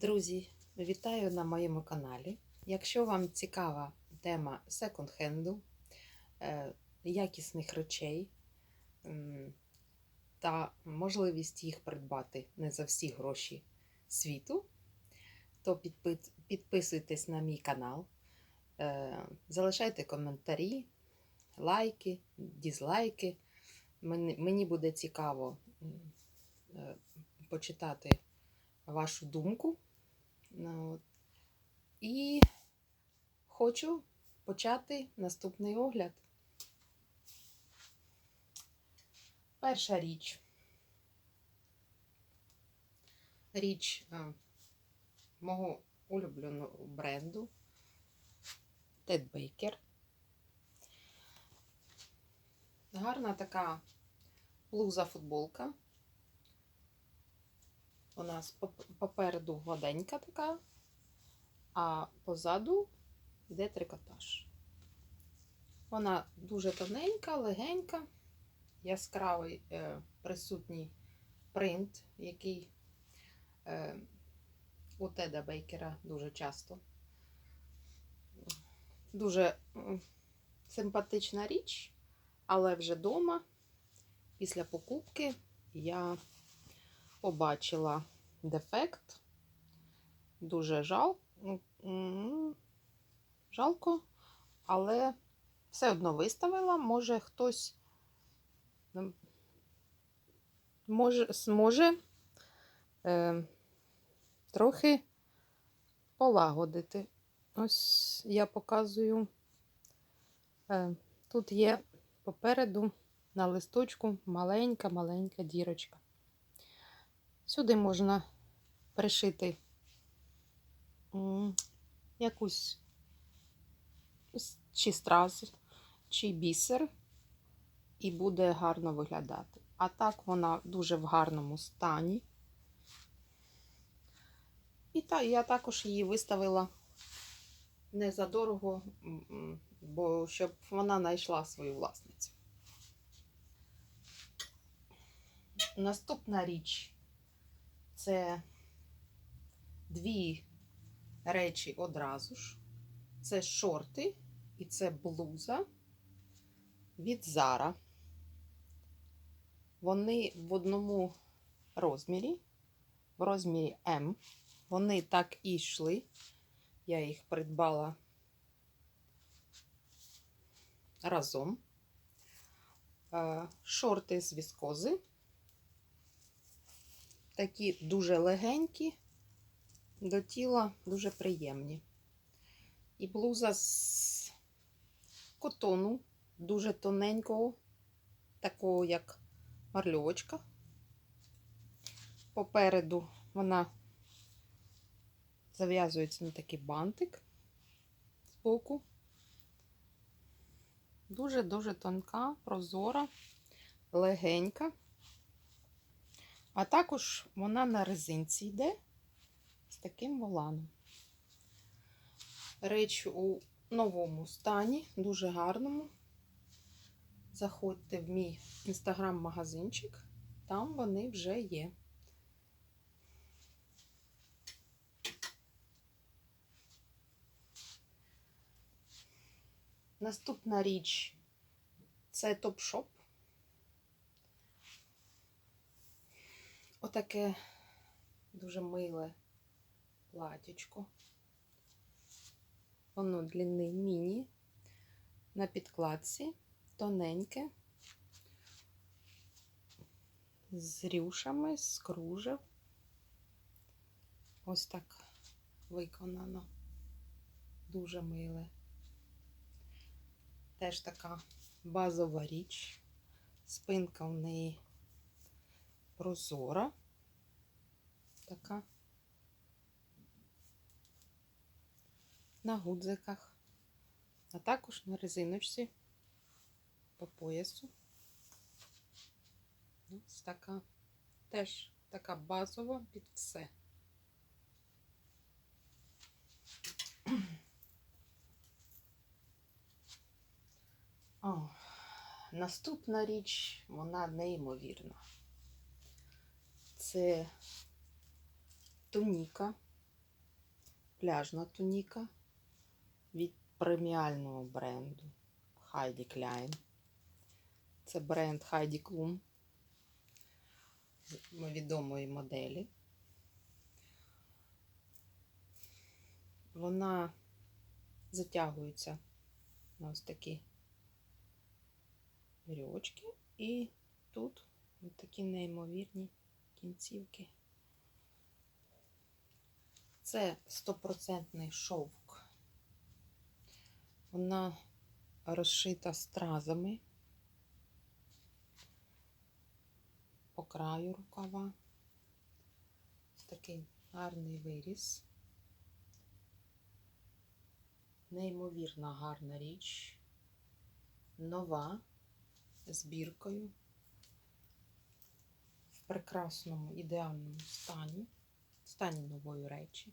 Друзі, вітаю на моєму каналі. Якщо вам цікава тема секонд-хенду, е, якісних речей та можливість їх придбати не за всі гроші світу, то підписуйтесь на мій канал, е, залишайте коментарі, лайки, дізлайки. Мені, буде цікаво е, почитати вашу думку. І хочу почати наступний огляд. Перша річ. Річ мого улюбленого бренду Ted Baker. Гарна така блуза-футболка. У нас попереду гладенька така, а позаду йде трикотаж. Вона дуже тоненька, легенька, яскравий е, присутній принт, який е, у Теда Бейкера дуже часто. Дуже симпатична річ, але вже вдома, після покупки, я побачила дефект. Дуже жал... жалко, але все одно виставила. Може хтось може, зможе е, трохи полагодити. Ось я показую. Е, тут є попереду на листочку маленька-маленька дірочка. Сюди можна пришити якусь чи страз, чи бісер, і буде гарно виглядати. А так вона дуже в гарному стані. І та, я також її виставила не задорого, бо щоб вона знайшла свою власницю. Наступна річ це дві речі одразу ж. Це шорти і це блуза від Zara. Вони в одному розмірі, в розмірі М. Вони так і йшли. Я їх придбала разом. Е, Шорти з віскози такі дуже легенькі, до тіла дуже приємні. І блуза з котону, дуже тоненького, такого як марльовочка. Попереду вона зав'язується на такий бантик збоку. Дуже-дуже тонка, прозора, легенька. А також вона на резинці йде з таким воланом. Реч у новому стані, дуже гарному. Заходьте в мій інстаграм-магазинчик, там вони вже є. Наступна річ це топ-шоп. Отаке дуже миле платічко. Воно длинний міні на підкладці, тоненьке, з рюшами, з кружев. Ось так виконано. Дуже миле. Теж така базова річ. Спинка в неї прозора. Така. На гудзиках, а також на резиночці по поясу. Ось така. Теж така базова під все. О, наступна річ, вона неймовірна. Це туніка пляжна туніка від преміального бренду Heidi Klein. Це бренд Heidi Klum відомої моделі. Вона затягується на ось такі вірьовочки, і тут ось такі неймовірні кінцівки. Це стопроцентний шовк. Вона розшита стразами по краю рукава. Такий гарний виріс. Неймовірно гарна річ. Нова збіркою прекрасному ідеальному стані, стані нової речі.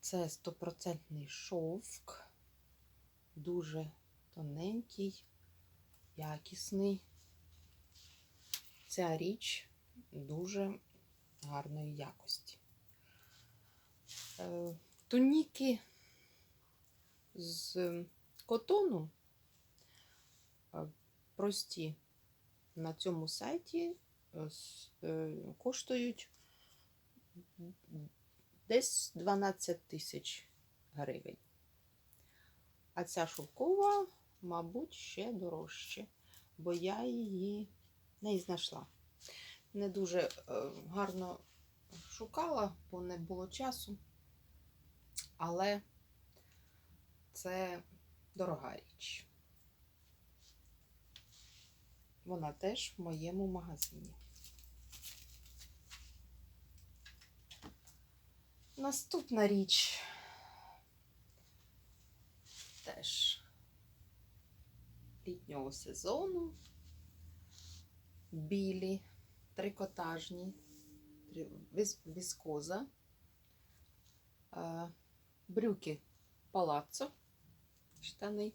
Це стопроцентний шовк, дуже тоненький, якісний. Ця річ дуже гарної якості. Е, Туніки з котону е, прості на цьому сайті коштують десь 12 тисяч гривень. А ця шовкова, мабуть, ще дорожче, бо я її не знайшла. Не дуже е, гарно шукала, бо не було часу. Але це дорога річ. Вона теж в моєму магазині. Наступна річ теж літнього сезону. Білі, трикотажні, віскоза, е, брюки палаццо, штани.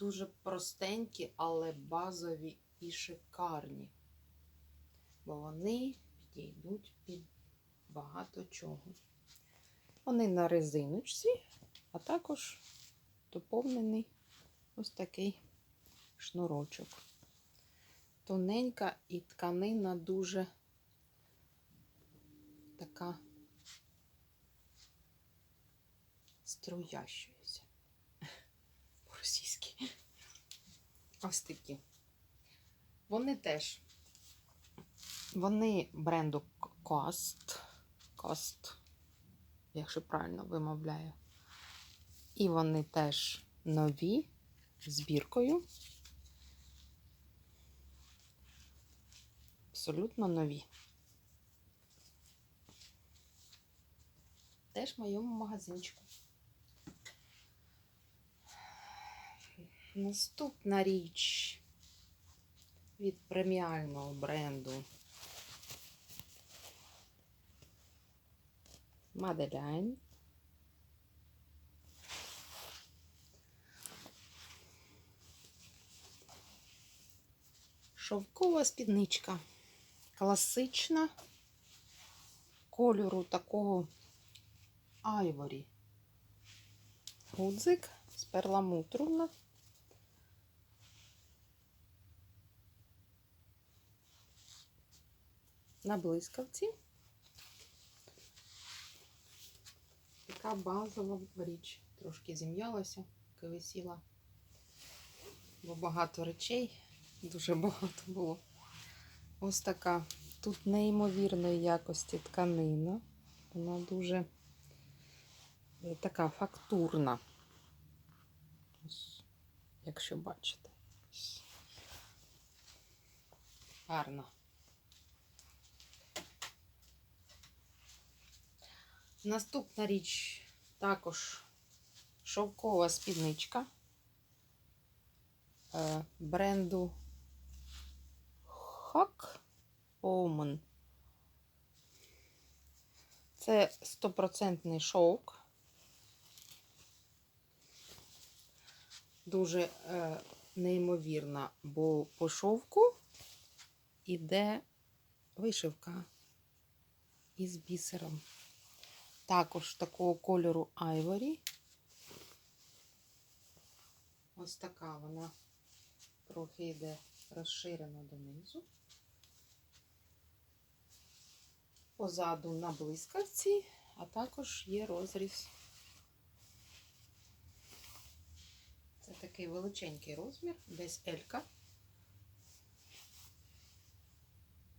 Дуже простенькі, але базові і шикарні. Бо вони підійдуть під багато чого. Вони на резиночці, а також доповнений ось такий шнурочок. Тоненька і тканина дуже така струящується. Ось такі. Вони теж. Вони бренду Cost. Cost, якщо правильно вимовляю. І вони теж нові збіркою. Абсолютно нові. Теж в моєму магазинчику. Наступна річ від преміального бренду Madeline. Шовкова спідничка. Класична кольору такого айворі. Гудзик з перламутру. На блискавці. Така базова річ. Трошки зім'ялася, висіла. Бо багато речей, дуже багато було. Ось така. Тут неймовірної якості тканина. Вона дуже е, така фактурна. Ось, якщо бачите. Ось. Наступна річ також шовкова спідничка е, бренду Hack Omen. Це стопроцентний шовк. Дуже е, неймовірна, бо по шовку іде вишивка із бісером. Також такого кольору Ivory. Ось така вона трохи йде розширена донизу. Позаду на блискавці, а також є розріз. Це такий величенький розмір, десь Елька.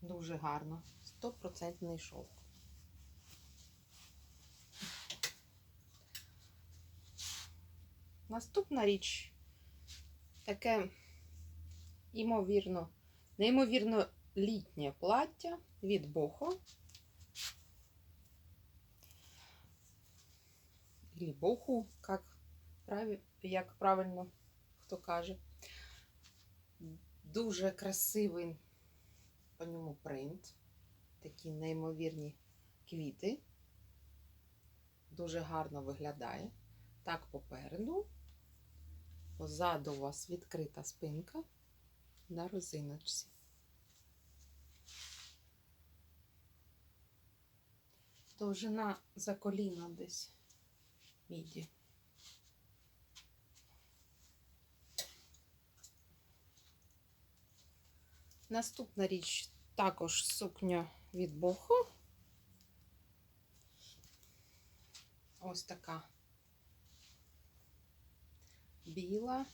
Дуже гарно. 100% шовк. Наступна річ таке, імовірно, неймовірно літнє плаття від Бохо. Или Боху, як, як правильно хто каже. Дуже красивий по ньому принт. Такі неймовірні квіти. Дуже гарно виглядає. Так попереду. Позаду у вас відкрита спинка на резиночці. Довжина за коліна десь міді. Наступна річ також сукня від Бохо. Ось така біла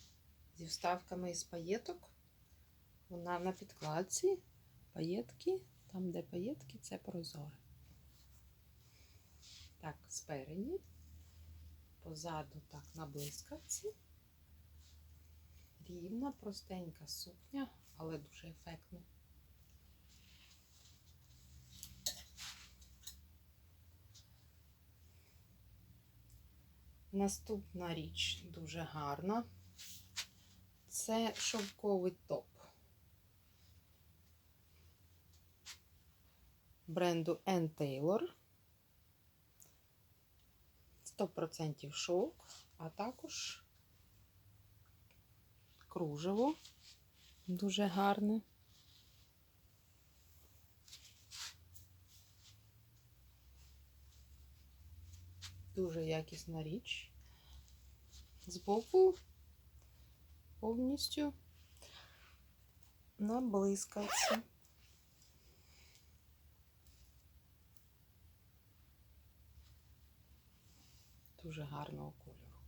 зі вставками із паєток. Вона на підкладці, паєтки, там, де паєтки, це прозоре. Так, спереді, позаду так на блискавці. Рівна, простенька сукня, але дуже ефектна. Наступна річ дуже гарна. Це шовковий топ бренду Ann Taylor. 100% шовк, а також кружево дуже гарне. Дуже якісна річ. Збоку повністю на. Дуже гарного кольору.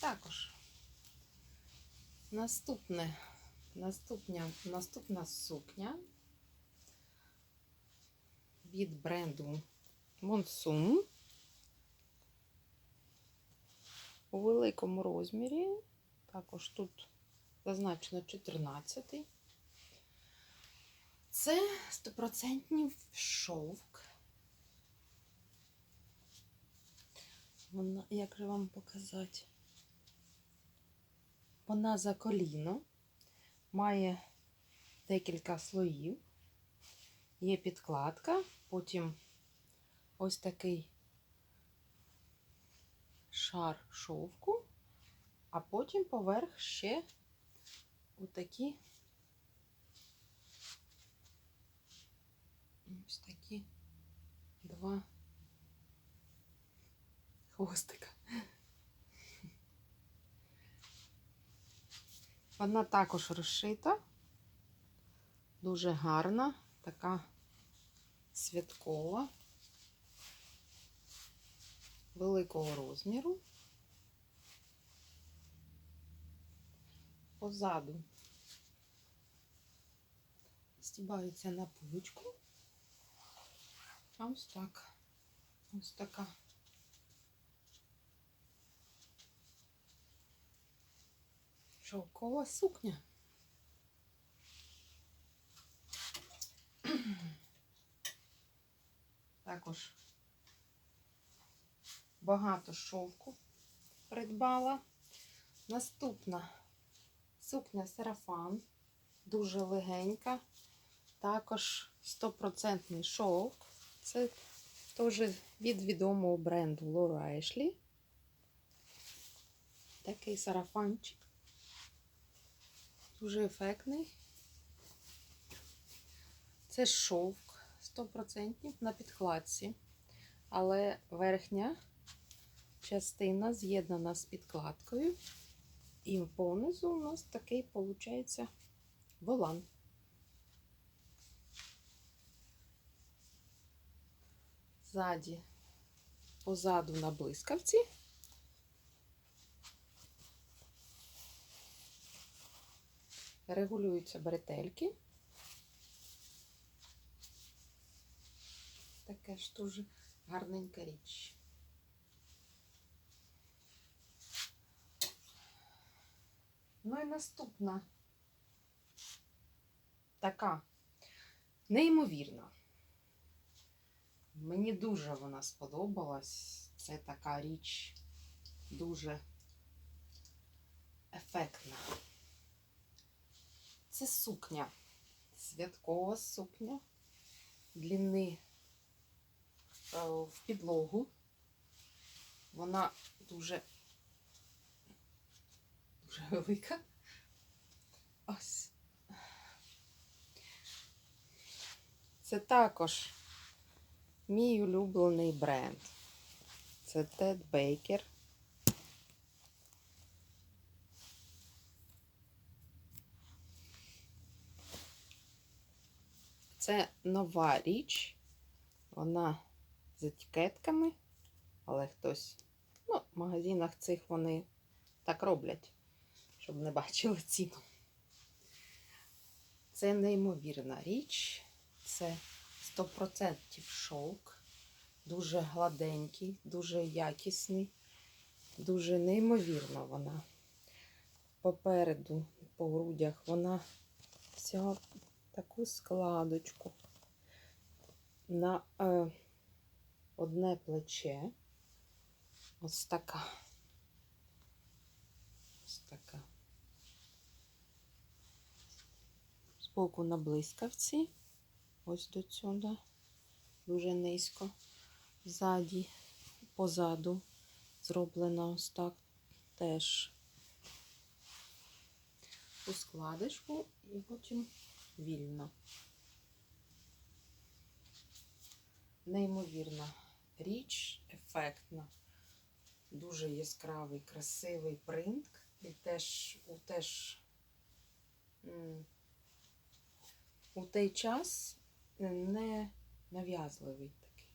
Також наступне, наступня, наступна сукня від бренду Monsoon у великому розмірі. Також тут зазначено 14. Це стопроцентний шовк. Вона, як же вам показати? Вона за коліно, має декілька слоїв, є підкладка, потім ось такий шар шовку, а потім поверх ще отакі ось такі два хвостика. Вона також розшита, дуже гарна, така святкова, великого розміру. Позаду стібається на пуличку. А ось так. Ось така. Шовкова сукня. Також багато шовку придбала. Наступна сукня сарафан, дуже легенька, також 100% шовк. Це теж від відомого бренду Laura Ashley. Такий сарафанчик. Дуже ефектний. Це шовк 100% на підкладці, але верхня частина з'єднана з підкладкою. І понизу у нас такий, виходить, волан. Ззаді, позаду на блискавці. Регулюються бретельки. Таке ж дуже гарненька річ. Ну і наступна така неймовірна. Мені дуже вона сподобалась. Це така річ дуже ефектна. Це сукня, святкова сукня, длини е, в підлогу. Вона дуже, дуже велика. Ось. Це також мій улюблений бренд. Це Тед Бейкер. Це нова річ. Вона з етикетками, але хтось, ну, в магазинах цих вони так роблять, щоб не бачили ціну. Це неймовірна річ. Це 100% шовк. Дуже гладенький, дуже якісний, дуже неймовірна вона. Попереду, по грудях, вона вся таку складочку на е, одне плече. Ось така. Ось така. Збоку на блискавці. Ось до сюди. Дуже низько. Ззаді, позаду зроблена ось так теж у складочку і потім вільно. Неймовірна річ, ефектна, дуже яскравий, красивий принт. І теж у теж у той час не нав'язливий такий.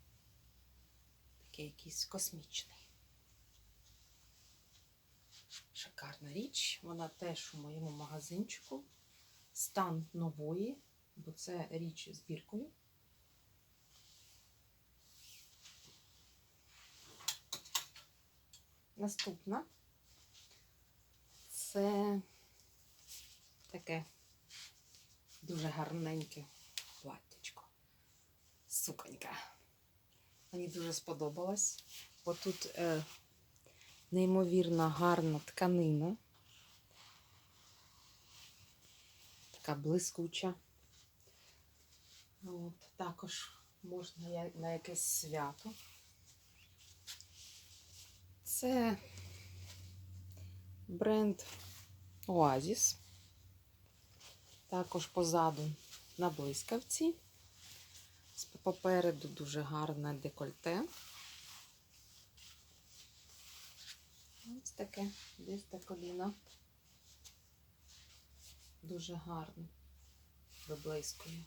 Такий якийсь космічний. Шикарна річ. Вона теж у моєму магазинчику. Стан нової, бо це річ з біркою. Наступна це таке дуже гарненьке платтячко. Суконька. Мені дуже сподобалось, бо тут е, неймовірно гарна тканина. Така блискуча. От, також можна на якесь свято. Це бренд Oasis. Також позаду на блискавці. Попереду дуже гарне декольте. Ось таке, десь до коліна. Дуже гарно виблискує.